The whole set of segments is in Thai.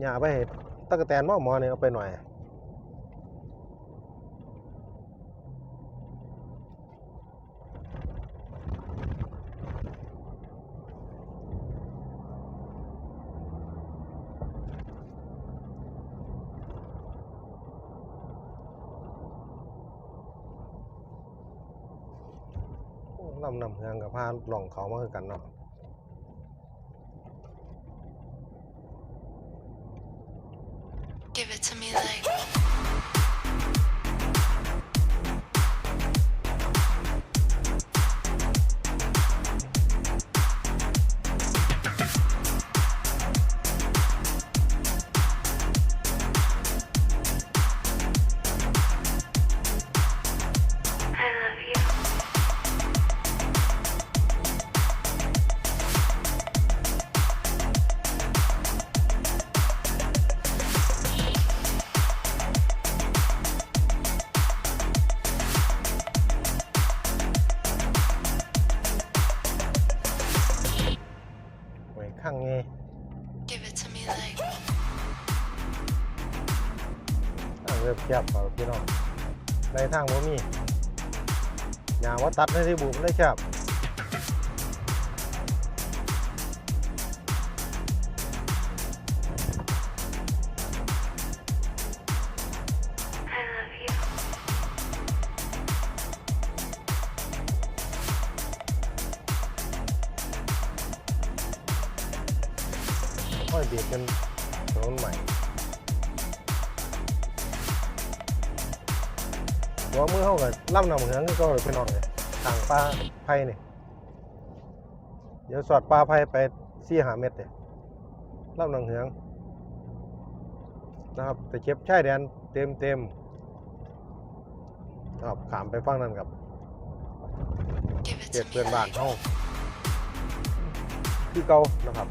อย่าไปให้ตะกะแตนมอหมอเนี่ยเอาไปหน่อยลำนำเฮืองกับพาหล่องเขามาคือกันเนาะ ทางเรียบเทียบพี่น้องในทางบ่มีอย่างว่าตัดให้ที่บุกได้แคบ I love you. ค่อยเบียดกันถนนใหม่ หัวมือเขากับล่ำนำเหืองก็เลยพี่น้องเลยทางปลาไผ่นี่เดี๋ยวสอดปลาไผ่ไปสี่หาเม็ดเนี่ยล่ำนำเหืองนะครับแต่เก็บชายแดนเต็มเต็มๆนะครับขามไปฟังนั่นกับ Give it เจ็ด to เพื่อน me บ้าน like. ห้องคือเก่านะครับ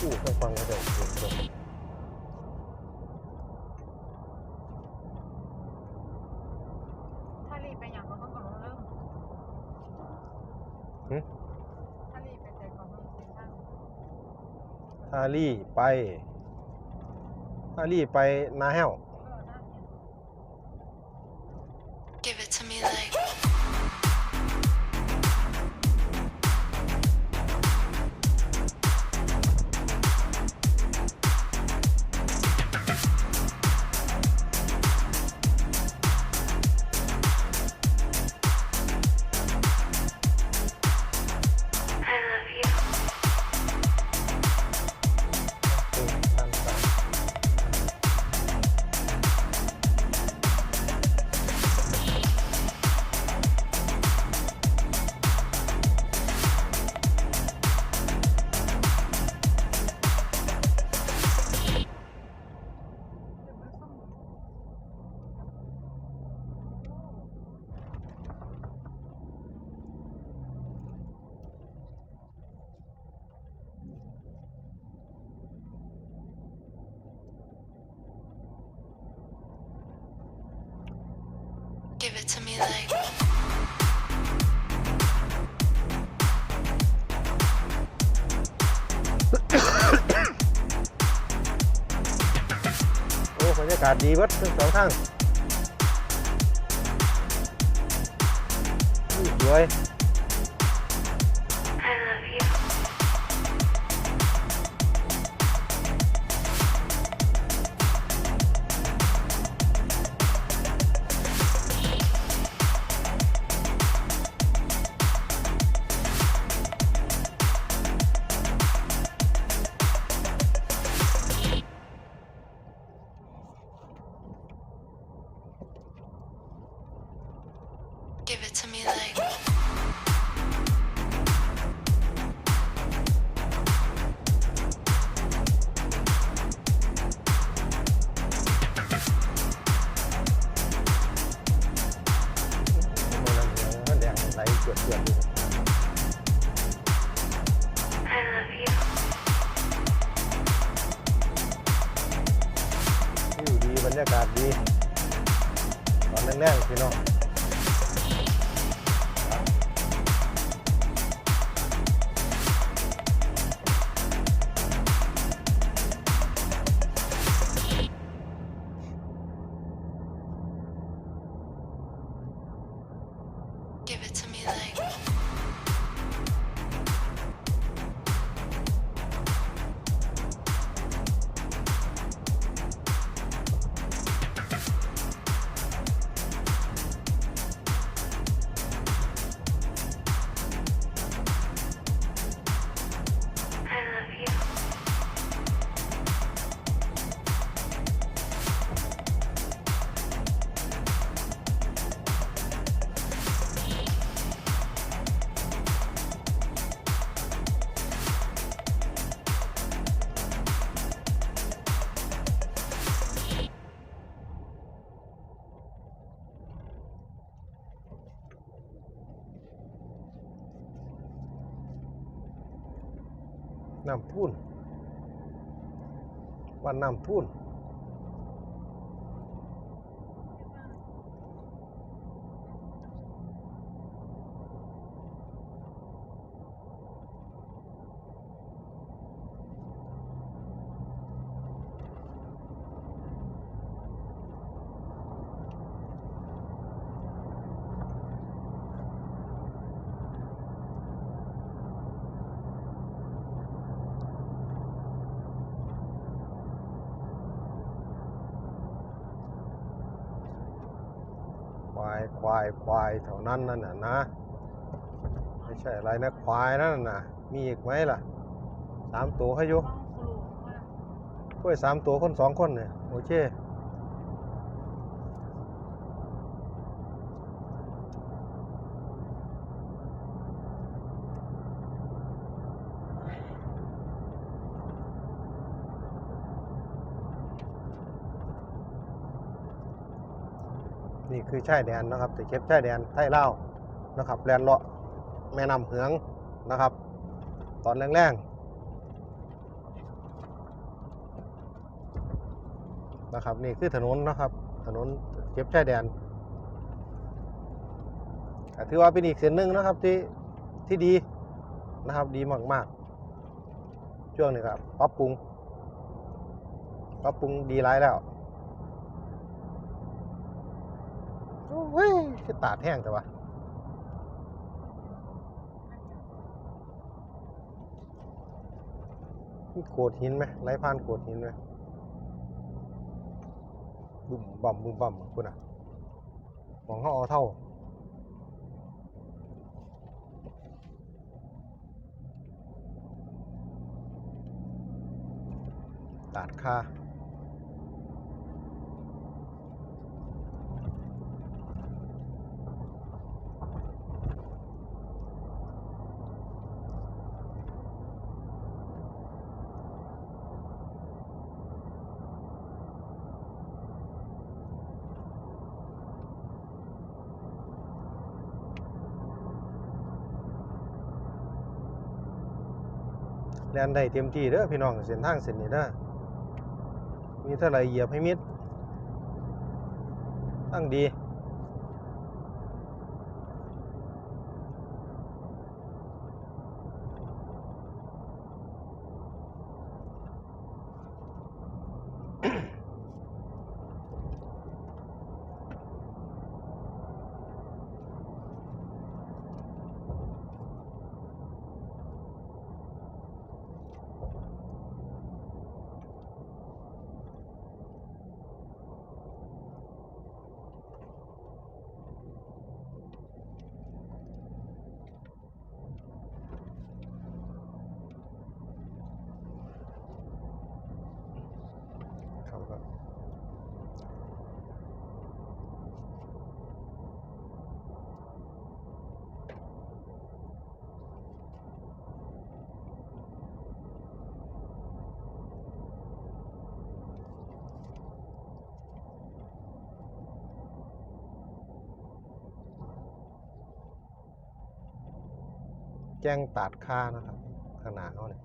อ้เครื่องฟังกระเด็นเสียงตกถ้ารีบไปอย่างก็ต้องก่อเริ่มหึถ้ารีบไปใจก่อนเริ่มเซนทรัลทารี่ไปฮารี่ไปนาแห้ว Give it to me like. โอ้บรรยากาศดี มันแดงไล่ I love ดีบรรยากาศดี ตอนแรกๆพี่น้อง 60 và 60 ควายควายควายแถวนั้นนั่นน่ะนะ ไม่ใช่อะไรนะควายนั่นน่ะ มีอีกไหมล่ะสามตัวให้อยุต้องครูว่าช่วยสามตัวคนสองคนเนี่ยโอเค นี่คือชายแดนนะครับแต่เก็บชายแดนไทยลาวนะครับแลนเลาะแม่น้ำเหืองนะครับ ตอนแรงๆนะครับนี่คือถนนนะครับ ถนนเก็บชายแดนถือว่าเป็นอีกเส้นหนึ่งนะครับที่ที่ดีนะครับดีมากๆ ช่วงนี้ครับปรับปรุงปรับปรุงดีหลายแล้ว โอ้ยคือตาดแห้งแต่ว่ามีโขดหินไหมไหลผ่านโขดหินไหมบุ่มบ่มบุ่มบ่มคุณอะมองเขาเอาเท่าตัดค่า แลนได้เต็มที่เด้อพี่น้องเส้นทางเส้นนี้เด้อมีเท่าไรเหยียบให้มิดตั้งดี แจ้งตัดค่านะครับขนาดเขาเนี่ย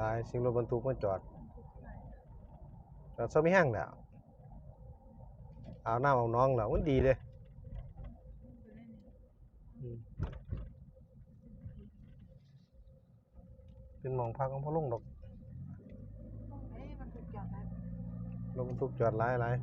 ลายสิงรถบรรทุกมาจอดจอดเซาไม่แห้งแล้ว เอาหน้าเอาน้องแล้วมันดีเลยอืมเป็นหมองพักของพ่อลุงดอกเอ้ยมันถูกจอดแล้วรถบรรทุกจอดหลายหลาย